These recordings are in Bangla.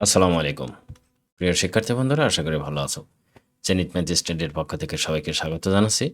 আসসালামু আলাইকুম। প্রিয় শিক্ষার্থী বন্ধুরা, আশা করি ভালো আছো। জেনিত ম্যাজিস্ট্রেটের পক্ষ থেকে সবাইকে স্বাগত জানাচ্ছি।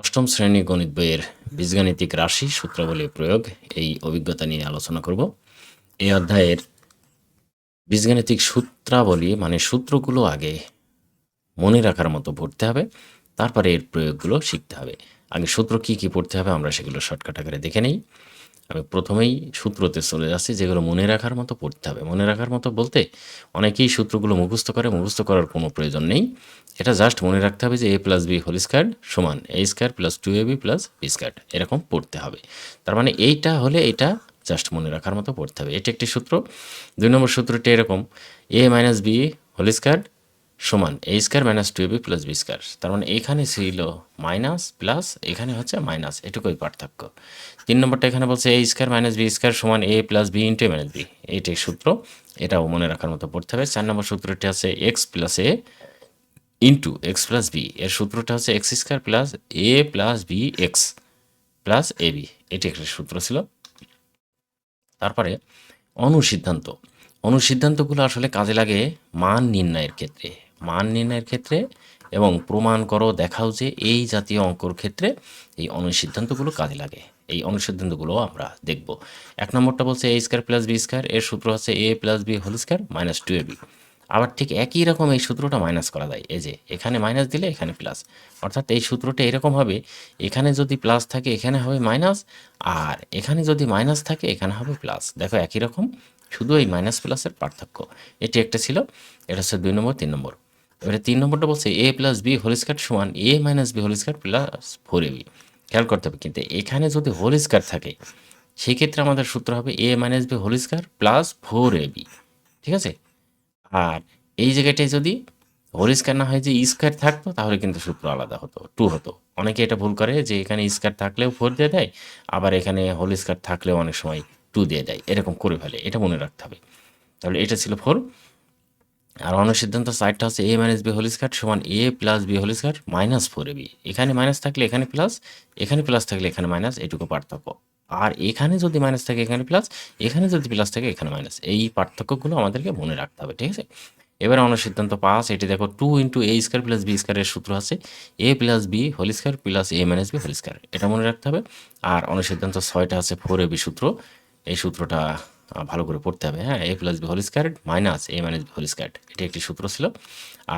অষ্টম শ্রেণি গণিত বইয়ের বীজগাণিতিক রাশি সূত্রাবলী প্রয়োগ এই অভিজ্ঞতা নিয়ে আলোচনা করব। এই অধ্যায়ের বীজগাণিতিক সূত্রাবলী মানে সূত্রগুলো আগে মনে রাখার মতো পড়তে হবে, তারপরে এর প্রয়োগগুলো শিখতে হবে। আগে সূত্র কি কি পড়তে হবে আমরা সেগুলো শর্টকাট আকারে দেখে নেই। আমি প্রথমেই সূত্রতে চলে যাচ্ছি, যেগুলো মনে রাখার মতো পড়তে হবে। মনে রাখার মতো বলতে অনেকেই সূত্রগুলো মুখস্থ করে, মুখস্থ করার কোনো প্রয়োজন নেই। এটা জাস্ট মনে রাখতে হবে যে A plus B whole square সমান A square plus two A B plus B square এরকম পড়তে হবে। তার মানে এইটা হলে এটা জাস্ট মনে রাখার মতো পড়তে হবে। এটা একটি সূত্র। দুই নম্বর সূত্রটি এরকম A minus B whole square সমান A square minus two B plus B square তার মানে এখানে ছিল মাইনাস প্লাস এখানে হচ্ছে মাইনাস এটুকুই পার্থক্য। তিন নম্বরটা এখানে বলছে A square minus B square সমান A plus B into minus B এইটাই সূত্র। এটাও মনে রাখার মতো পড়তে হবে। চার নম্বর সূত্রটি আছে X plus A into X plus B এর সূত্রটা হচ্ছে X square plus A plus B X plus A B এটি একটা সূত্র ছিল। তারপরে অনুসিদ্ধান্ত। অনুসিদ্ধান্তগুলো আসলে কাজে লাগে মান নির্ণয়ের ক্ষেত্রে। মান নির্ণয়ের ক্ষেত্রে এবং প্রমাণ করো, দেখাও যে এই জাতীয় অঙ্কর ক্ষেত্রে এই অনুসিদ্ধান্তগুলো কাজে লাগে। এই অনুসিদ্ধান্তগুলো আমরা দেখব। এক নম্বরটা বলছে A square plus B square এর সূত্র হচ্ছে A plus B whole square minus two A B আবার ঠিক একই রকম এই সূত্রটা মাইনাস করা যায়, এই যে এখানে মাইনাস দিলে এখানে প্লাস অর্থাৎ এই সূত্রটা এরকম হবে, এখানে যদি প্লাস থাকে এখানে হবে মাইনাস আর এখানে যদি মাইনাস থাকে এখানে হবে প্লাস দেখো একই রকম, শুধু এই মাইনাস প্লাসের পার্থক্য। এটি একটা ছিল, এটা হচ্ছে দুই নম্বর, তিন নম্বর। এবারে তিন নম্বরটা বলছে A plus B whole square সমান A minus B whole square plus four A B খেয়াল করতে হবে, কিন্তু এখানে যদি হোল স্কোয়ার থাকে, সেক্ষেত্রে আমাদের সূত্র হবে A minus B whole square plus four A B ঠিক আছে? আর এই জায়গাটায় যদি হোল স্কোয়ার না হয় যে স্কোয়ার থাকতো, তাহলে কিন্তু সূত্র আলাদা হতো টু হতো। অনেকে এটা ভুল করে যে এখানে স্কোয়ার থাকলেও ফোর দিয়ে দেয়, আবার এখানে হোল স্কোয়ার থাকলেও অনেক সময় টু দিয়ে দেয়। এরকম করে ফেলে, এটা মনে রাখতে হবে। তাহলে এটা ছিল ফোর আর অনুসিদ্ধান্ত সাইডটা হচ্ছে A minus B whole square সমান A plus B whole square minus four A B এখানে মাইনাস থাকলে এখানে প্লাস এখানে প্লাস থাকলে এখানে মাইনাস এটুকু পার্থক্য। আর এখানে যদি মাইনাস থাকে এখানে প্লাস এখানে যদি প্লাস থাকে এখানে মাইনাস এই পার্থক্যগুলো আমাদেরকে মনে রাখতে হবে, ঠিক আছে? এবার অন্য সিদ্ধান্ত পাস, এটি দেখো two into A square plus B স্কোয়ারের সূত্র আছে। A plus B whole square plus A minus B whole square এটা মনে রাখতে হবে। আর অনুসিদ্ধান্ত ছয়টা আছে ফোর এ বি সূত্র। এই সূত্রটা ভালো করে পড়তে হবে হ্যাঁ? A plus B whole square minus A minus B whole square এটি একটি সূত্র ছিল।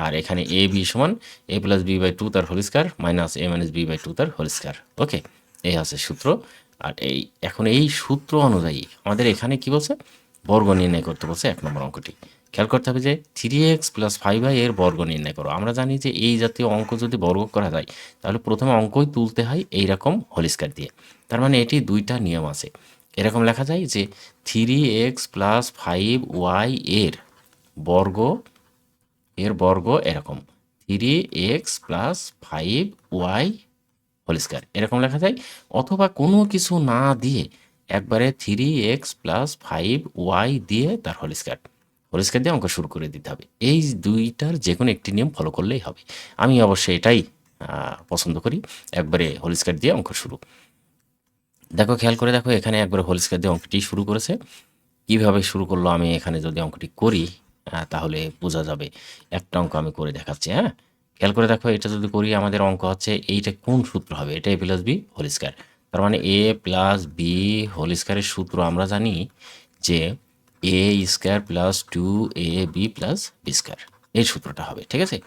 আর এখানে এ বি সমান A plus B by two তার whole square minus A minus B by two তার হোল স্কোয়ার ওকে এই আছে সূত্র। আর এই, এখন এই সূত্র অনুযায়ী আমাদের এখানে কি বলছে? বর্গ নির্ণয় করতে বলছে এক নম্বর অঙ্কটি। খেয়াল করতে হবে যে three X plus five Y এর বর্গ নির্ণয় করো। আমরা জানি যে এই জাতীয় অঙ্ক যদি বর্গ করা যায়, তাহলে প্রথমে অঙ্কই তুলতে হয় এইরকম হোল স্কোয়ার দিয়ে। তার মানে এটি দুইটা নিয়ম আছে। এরকম লেখা যায় যে three X plus five Y এর বর্গ এর বর্গ এরকম। Three X plus five Y whole square এরকম লেখা যায়। অথবা কোনো কিছু না দিয়ে একবারে three X plus five Y দিয়ে তার হোল স্কোয়ার হোল স্কোয়ার দিয়ে অঙ্ক শুরু করে দিতে হবে। এই দুইটার যে কোনো একটি নিয়ম ফলো করলেই হবে। আমি অবশ্যই এটাই পছন্দ করি। একবারে হোল স্কোয়ার দিয়ে অঙ্ক শুরু। দেখো, খেয়াল করে দেখো, এখানে একবার হোল স্কোয়ার দিয়ে অঙ্কটি শুরু করেছে। কীভাবে শুরু করল আমি এখানে যদি অঙ্কটি করি তাহলে বোঝা যাবে। একটা অঙ্ক আমি করে দেখাচ্ছি হ্যাঁ? খেয়াল করে দেখো, এটা যদি করি, আমাদের অঙ্ক হচ্ছে এইটা কোন সূত্র হবে? এটা A plus B whole square তার মানে এ প্লাস বি হোল স্কোয়ারের সূত্র আমরা জানি যে A square plus two A B plus B square এই সূত্রটা হবে, ঠিক আছে?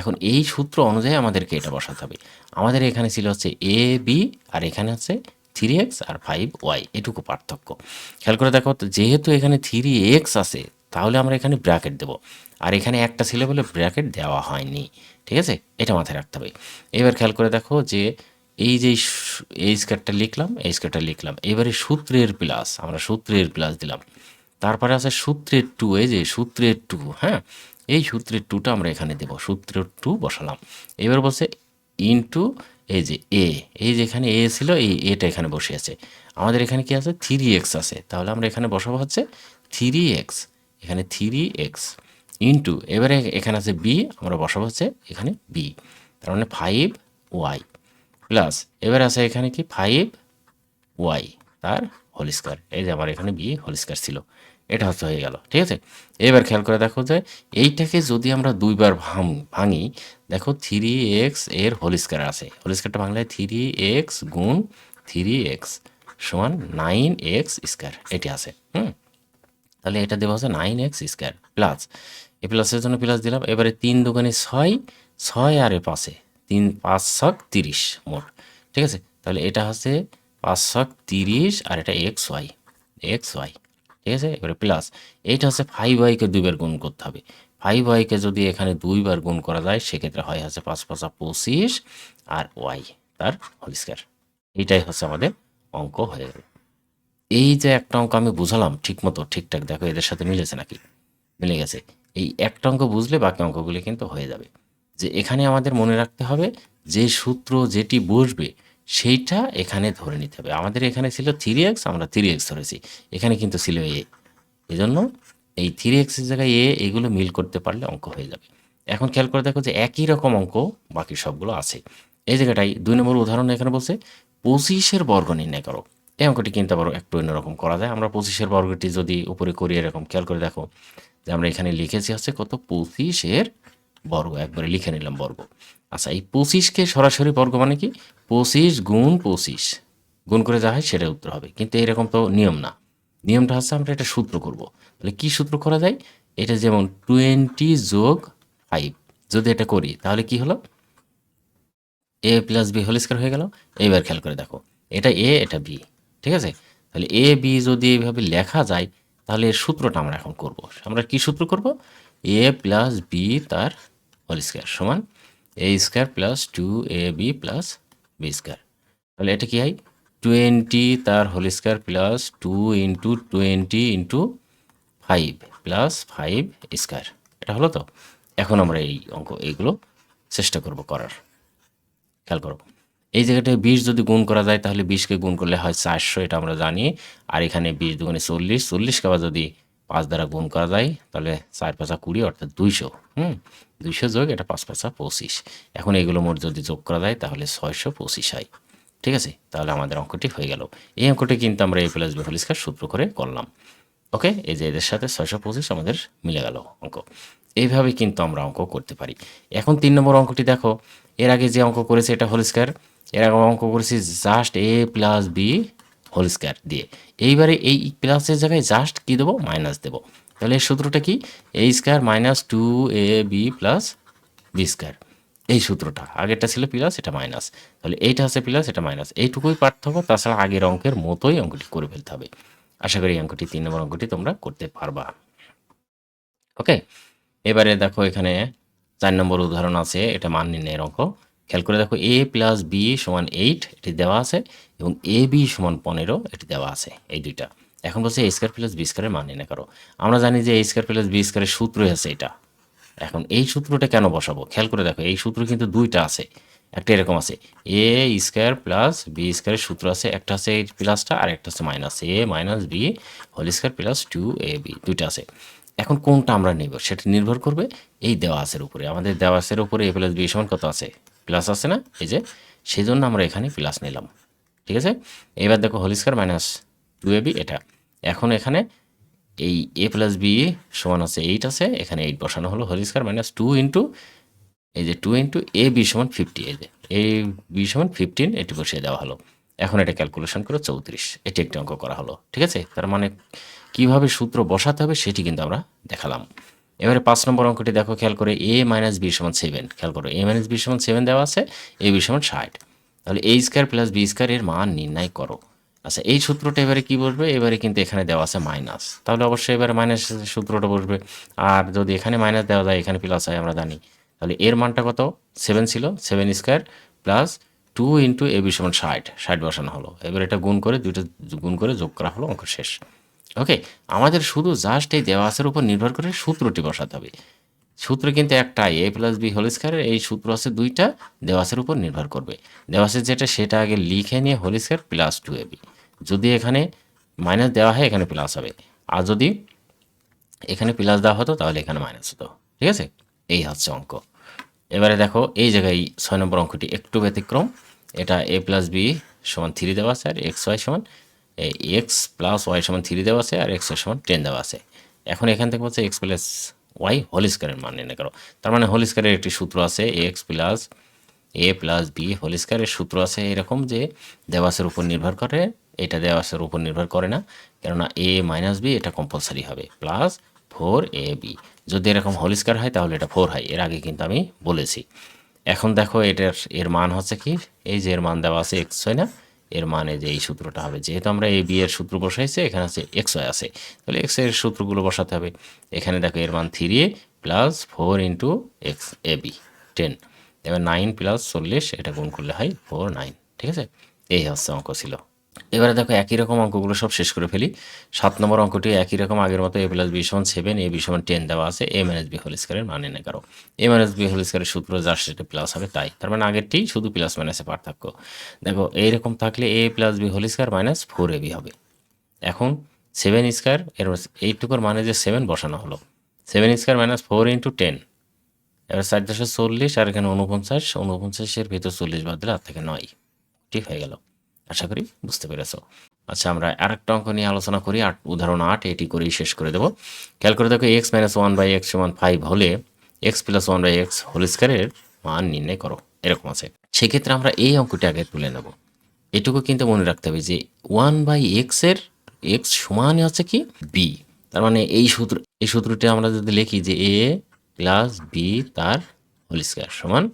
এখন এই সূত্র অনুযায়ী আমাদেরকে এটা বসাতে হবে। আমাদের এখানে ছিল হচ্ছে এ বি আর এখানে হচ্ছে থ্রি এক্স আর ফাইভ ওয়াই এটুকু পার্থক্য। খেয়াল করে দেখো যেহেতু এখানে থ্রি এক্স আছে, তাহলে আমরা এখানে ব্র্যাকেট দেবো। আর এখানে একটা ছিল বলে ব্র্যাকেট দেওয়া হয়নি, ঠিক আছে? এটা মাথায় রাখতে হবে। এবার খেয়াল করে দেখো যে এই যে এই স্কোয়ারটা লিখলাম, এই স্কোয়ারটা লিখলাম। এবারে সূত্রের প্লাস আমরা সূত্রের প্লাস দিলাম। তারপরে আছে সূত্রের টু এই যে সূত্রের টু হ্যাঁ? এই সূত্রের টুটা আমরা এখানে দেব, সূত্রের টু বসালাম। এবার বলছে ইনটু এই যে এ এই যে এখানে এ ছিল, এই এটা এখানে বসে আছে। আমাদের এখানে কি আছে? থ্রি এক্স আছে। তাহলে আমরা এখানে বসাবো হচ্ছে থ্রি এক্স এখানে থ্রি এক্স ইন্টু এবারে এখানে আছে বি আমরা বসাবো হচ্ছে এখানে বি তার মানে ফাইভ ওয়াই প্লাস এবার আছে এখানে কি? ফাইভ ওয়াই তার হোল স্কোয়ার এই যে আমার এখানে বি হোল স্কোয়ার ছিল। এটা হচ্ছে হয়ে গেল, ঠিক আছে? এবার খেয়াল করে দেখো যে এইটাকে যদি আমরা দুইবার ভাঙ, ভাঙি, দেখো থ্রি এক্সের হোল স্কোয়ার আছে। হোল স্কোয়ারটা ভাঙলে থ্রি এক্স গুণ থ্রি এক্স সমান নাইন এক্স স্কোয়ার এটি আছে, হুম? তাহলে এটা দেওয়া হচ্ছে nine X square plus A প্লাসের জন্য প্লাস দিলাম, এবারে তিন দোকানে ছয় ছয় আর এ পাশে তিন, পাঁচ ছক তিরিশ মোট, ঠিক আছে? তাহলে এটা হচ্ছে পাঁচ ছক তিরিশ আর এটা এক্স ওয়াই এক্স ওয়াই ঠিক আছে? এবারে প্লাস এইটা হচ্ছে ফাইভ ওয়াইকে দুইবার গুণ করতে হবে। ফাইভ ওয়াইকে যদি এখানে দুইবার গুণ করা যায়, সেক্ষেত্রে হয় হচ্ছে পাঁচ পাঁচা পঁচিশ আর ওয়াই তার হোল স্কোয়ার এইটাই হচ্ছে আমাদের অঙ্ক হয়ে গেল। এই যে একটা অঙ্ক আমি বুঝালাম ঠিক মতো ঠিকঠাক, দেখো এদের সাথে মিলেছে নাকি? মিলে গেছে। এই একটা অঙ্ক বুঝলে বাকি অঙ্কগুলি কিন্তু হয়ে যাবে। যে এখানে আমাদের মনে রাখতে হবে যে সূত্র যেটি বসবে সেইটা এখানে ধরে নিতে হবে। আমাদের এখানে ছিল থ্রি এক্স আমরা থ্রি এক্স ধরেছি। এখানে কিন্তু ছিল এ এজন্য এই থ্রি এক্সের জায়গায় এ এগুলো মিল করতে পারলে অঙ্ক হয়ে যাবে। এখন খেয়াল করে দেখো যে একই রকম অঙ্ক বাকি সবগুলো আছে। এই জায়গাটাই দুই নম্বর উদাহরণ এখানে বলছে, পঁচিশের বর্গ নির্ণয় করো। এই অঙ্কটি কিন্তু আবার একটু অন্যরকম করা যায়। আমরা পঁচিশের বর্গটি যদি উপরে করি এরকম, খেয়াল করে দেখো যে আমরা এখানে লিখেছি হচ্ছে কত? পঁচিশের বর্গ, একবারে লিখে নিলাম বর্গ। আচ্ছা এই পঁচিশকে সরাসরি বর্গ মানে কি? পঁচিশ গুণ পঁচিশ। গুণ করে যা হয় সেটা উত্তর হবে। কিন্তু এরকম তো নিয়ম না। নিয়মটা হচ্ছে আমরা এটা সূত্র করব। তাহলে কি সূত্র করা যায়? এটা যেমন টোয়েন্টি যোগ ফাইভ। যদি এটা করি, তাহলে কি হলো? A plus B whole square হয়ে গেল। এইবার খেয়াল করে দেখো। এটা এ, এটা বি। ঠিক আছে? তাহলে এ, বি যদি এইভাবে লেখা যায়, তাহলে এর সূত্রটা আমরা এখন করব। আমরা কি সূত্র করব? এ প্লাস বি তার হোল স্কোয়ার সমান A square plus two A B plus B square তাহলে এটা কি হয়? টোয়েন্টি তার whole square plus two into twenty into five plus five square এটা হলো তো? এখন আমরা এই অঙ্ক, এইগুলো চেষ্টা করব করার। খেয়াল করো। এই জায়গাটায় বিশ যদি গুণ করা যায়, তাহলে বিশকে গুণ করলে হয় চারশো, এটা আমরা জানি। আর এখানে বিশ দুগুণে চল্লিশ চল্লিশকে আবার যদি পাঁচ দ্বারা গুণ করা যায়, তাহলে চার পাঁচা কুড়ি, অর্থাৎ দুইশো। হুম? দুইশো যোগ এটা পাঁচ পাঁচা পঁচিশ। এখন এগুলো মোট যদি যোগ করা যায়, তাহলে ছয়শো পঁচিশ হয়। ঠিক আছে? তাহলে আমাদের অঙ্কটি হয়ে গেল। এই অঙ্কটি কিন্তু আমরা A plus B whole square সূত্র করে করলাম। ওকে? এই যে এদের সাথে ছয়শো পঁচিশ আমাদের মিলে গেল অঙ্ক। এইভাবে কিন্তু আমরা অঙ্ক করতে পারি। এখন তিন নম্বর অঙ্কটি দেখো। এর আগে যে অঙ্ক করেছে এটা হোল স্কয়ার এর আগে অঙ্ক করেছি just A plus B whole square দিয়ে। এইবারে এই প্লাসের জায়গায় জাস্ট কী দেবো? মাইনাস দেবো। তাহলে সূত্রটা কি? A square minus two A B plus B square এই সূত্রটা। আগেরটা ছিল প্লাস এটা মাইনাস তাহলে এইটা আছে প্লাস এটা মাইনাস এইটুকুই পার্থক্য, তাছাড়া আগের অঙ্কের মতোই অঙ্কটি করে ফেলতে হবে। আশা করি অঙ্কটি তিন নম্বর অঙ্কটি তোমরা করতে পারবা। ওকে এবারে দেখো এখানে চার নম্বর উদাহরণ আছে, এটা মান নির্ণয়ের অঙ্ক। খেয়াল করে দেখো এ প্লাস বি সমান এইট এটি দেওয়া আছে, এবং এ বি সমান পনেরো, এটি দেওয়া আছে, এই দুইটা। এখন বলছে এ স্কোয়ার প্লাস বি স্কোয়ারের মান নির্ণয় করো। আমরা জানি যে এ স্কোয়ার প্লাস বি স্কোয়ারের সূত্রই আছে এটা। এখন এই সূত্রটা কেন বসাবো? খেয়াল করে দেখো, এই সূত্র কিন্তু দুইটা আছে, একটা এরকম আছে। এ স্কোয়ার প্লাস বি স্কোয়ারের সূত্র আছে, একটা আছে এই প্লাসটা, আর একটা আছে minus A minus B whole square plus two A B দুইটা আছে। এখন কোনটা আমরা নেব, সেটা নির্ভর করবে এই দেওয়াসের উপরে। আমাদের দেওয়াসের উপরে এ প্লাস বি সমান কত আছে? প্লাস আছে না? এই যে সেই জন্য আমরা এখানে প্লাস নিলাম। ঠিক আছে? এবার দেখো whole square minus two A B এটা। এখন এখানে এই এ প্লাস বি সমান আছে এইট আছে, এখানে এইট বসানো হলো whole square minus two into এই যে টু ইন্টু এ বি সমান ফিফটি এই যে এ বি সমান ফিফটিন এটি বসিয়ে দেওয়া হলো। এখন এটা ক্যালকুলেশন করে চৌত্রিশ, এটি একটি অঙ্ক করা হলো। ঠিক আছে? তার মানে কীভাবে সূত্র বসাতে হবে সেটি কিন্তু আমরা দেখালাম। এবারে পাঁচ নম্বর অঙ্কটি দেখো, খেয়াল করে এ মাইনাস বি সমান সেভেন খেয়াল করো এ মাইনাস বি সমান সেভেন দেওয়া আছে এ বি সমান ষাট। তাহলে A square plus B square এর মান নির্ণয় করো। আচ্ছা এই সূত্রটা এবারে কি বসবে? এবারে কিন্তু এখানে দেওয়া আছে মাইনাস তাহলে অবশ্যই এবারে মাইনাস সূত্রটা বসবে। আর যদি এখানে মাইনাস দেওয়া যায়, এখানে প্লাস হয়, আমরা জানি। তাহলে এর মানটা কত? সেভেন ছিল seven square plus two into A B সমান ষাট। ষাট বসানো হলো। এবার এটা গুণ করে, দুইটা গুণ করে যোগ করা হলো অঙ্ক শেষ। ওকে আমাদের শুধু জাস্ট এই দেওয়াসের উপর নির্ভর করে সূত্রটি বসাতে হবে। সূত্র কিন্তু একটা এ প্লাস বি হোল স্কোয়ারের এই সূত্র আছে দুইটা, দেওয়াসের উপর নির্ভর করবে। দেওয়াসের যেটা সেটা আগে লিখে নিয়ে whole square plus two A B যদি এখানে মাইনাস দেওয়া হয়, এখানে প্লাস হবে। আর যদি এখানে প্লাস দেওয়া হতো, তাহলে এখানে মাইনাস হতো। ঠিক আছে? এই হচ্ছে অঙ্ক। এবারে দেখো, এই জায়গায় ছয় নম্বর অঙ্কটি একটু ব্যতিক্রম। এটা এ প্লাস বি সমান থ্রি দেওয়া আছে, আর এক্স ওয়াই সমান এক্স প্লাস ওয়াই সমান থ্রি দেওয়া আছে আর এক্সের সমান টেন দেওয়া আছে। এখন এখান থেকে বলছে এক্স প্লাস ওয়াই হোল স্কোয়ারের মান নির্ণয় করো। তার মানে হোল স্কোয়ারের একটি সূত্র আছে X plus A plus B whole স্কোয়ারের সূত্র আছে এরকম যে দেওয়াসের উপর নির্ভর করে, এটা দেওয়াসের উপর নির্ভর করে না। কেননা এ মাইনাস বি এটা কম্পালসারি হবে প্লাস ফোর এ বি যদি এরকম হোল স্কোয়ার হয় তাহলে এটা ফোর হয়, এর আগে কিন্তু আমি বলেছি। এখন দেখো এটার, এর মান হচ্ছে কি? এই যে এর মান দেওয়া আছে এক্স হয় না এর মানে যে এই সূত্রটা হবে। যেহেতু আমরা এ বি এর সূত্র বসাইছি, এখানে আছে এক্স ওয়াই আছে। তাহলে এক্সের সূত্রগুলো বসাতে হবে। এখানে দেখো এর মান three A plus four into X A B ten এবার নাইন প্লাস চল্লিশ, এটা গুণ করলে হয় ফোর নাইন ঠিক আছে? এই হচ্ছে অঙ্ক ছিল। এবারে দেখো একই রকম অঙ্কগুলো সব শেষ করে ফেলি। সাত নম্বর অঙ্কটি একই রকম আগের মতো এ প্লাস বি সমান সেভেন এ বি সমান টেন দেওয়া আছে। এ মাইনাস বি হোল স্কোয়ারের মান এনে করো। এ মাইনাস বি হোল স্কোয়ারের সূত্র যার সেটা প্লাস হবে তাই। তার মানে আগেরটি শুধু প্লাস মাইনাসে পার্থক্য। দেখো, এইরকম থাকলে A plus B whole square minus four A B হবে। এখন সেভেন স্কোয়ার এর এইটুকুর মানে যে সেভেন বসানো হলো। Seven square minus four into ten এবার চার দশে চল্লিশ আর এখানে উনপঞ্চাশ উনপঞ্চাশের ভিতর চল্লিশ বাদ দিলে আর থেকে নয়। ঠিক হয়ে গেল। আশা করি বুঝতে পেরেছ। আচ্ছা আমরা আরেকটা অঙ্ক নিয়ে আলোচনা করি। আট, উদাহরণ আট, এটি করেই শেষ করে দেবো। খেয়াল করে দেখো, X minus one by X সমান ফাইভ হলে X plus one by X whole স্কোয়ারের মান নির্ণয় করো। এরকম আছে। সেক্ষেত্রে আমরা এই অঙ্কটি আগে তুলে নেব। এটুকু কিন্তু মনে রাখতে হবে যে ওয়ান বাই এক্সের এক্স সমান হচ্ছে কি? বি তার মানে এই সূত্র, এই সূত্রটি আমরা যদি লিখি যে এ প্লাস বি তার হোল স্কোয়ার সমান,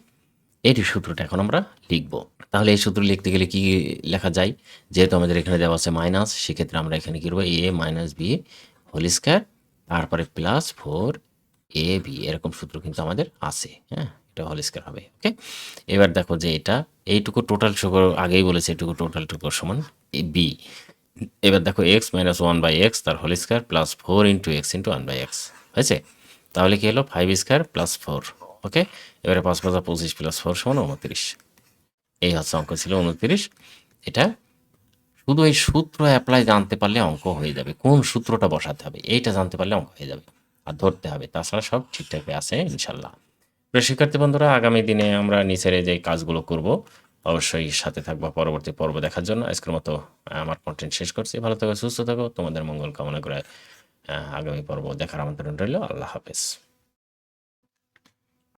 এটি সূত্রটা এখন আমরা লিখব। তাহলে এই সূত্র লিখতে গেলে কি লেখা যায়? যেহেতু আমাদের এখানে দেওয়া আছে মাইনাস সেক্ষেত্রে আমরা এখানে কি করব? A minus B whole square তারপরে প্লাস ফোর এ বি এরকম সূত্র কিন্তু আমাদের আছে হ্যাঁ? এটা হোল স্কোয়ার হবে ওকে এবার দেখো যে এটা, এইটুকু টোটাল টুকুর আগেই বলেছে এইটুকু টোটাল টুকুর সমান এ বি এবার দেখো X minus one by X তার whole square plus four into X into one by X হয়েছে? তাহলে কি হলো? Five square plus four okay এবারে পাঁচ পাঁচা পঁচিশ প্লাস ফোর সমান উনত্রিশ। এই হচ্ছে অঙ্ক ছিল উনত্রিশ। এটা শুধু এই সূত্র অ্যাপ্লাই জানতে পারলে অঙ্ক হয়ে যাবে। কোন সূত্রটা বসাতে হবে, এইটা জানতে পারলে অঙ্ক হয়ে যাবে আর ধরতে হবে। তাছাড়া সব ঠিকঠাক আছে ইনশাল্লাহ। প্রিয় শিক্ষার্থী বন্ধুরা, আগামী দিনে আমরা নিচের যে কাজগুলো করব, অবশ্যই সাথে থাকব পরবর্তী পর্ব দেখার জন্য। আজকের মতো আমার কন্টেন্ট শেষ করছি। ভালো থাকো, সুস্থ থাকো। তোমাদের মঙ্গল কামনা করে আগামী পর্ব দেখার আমন্ত্রণ রইল। আল্লাহ হাফেজ।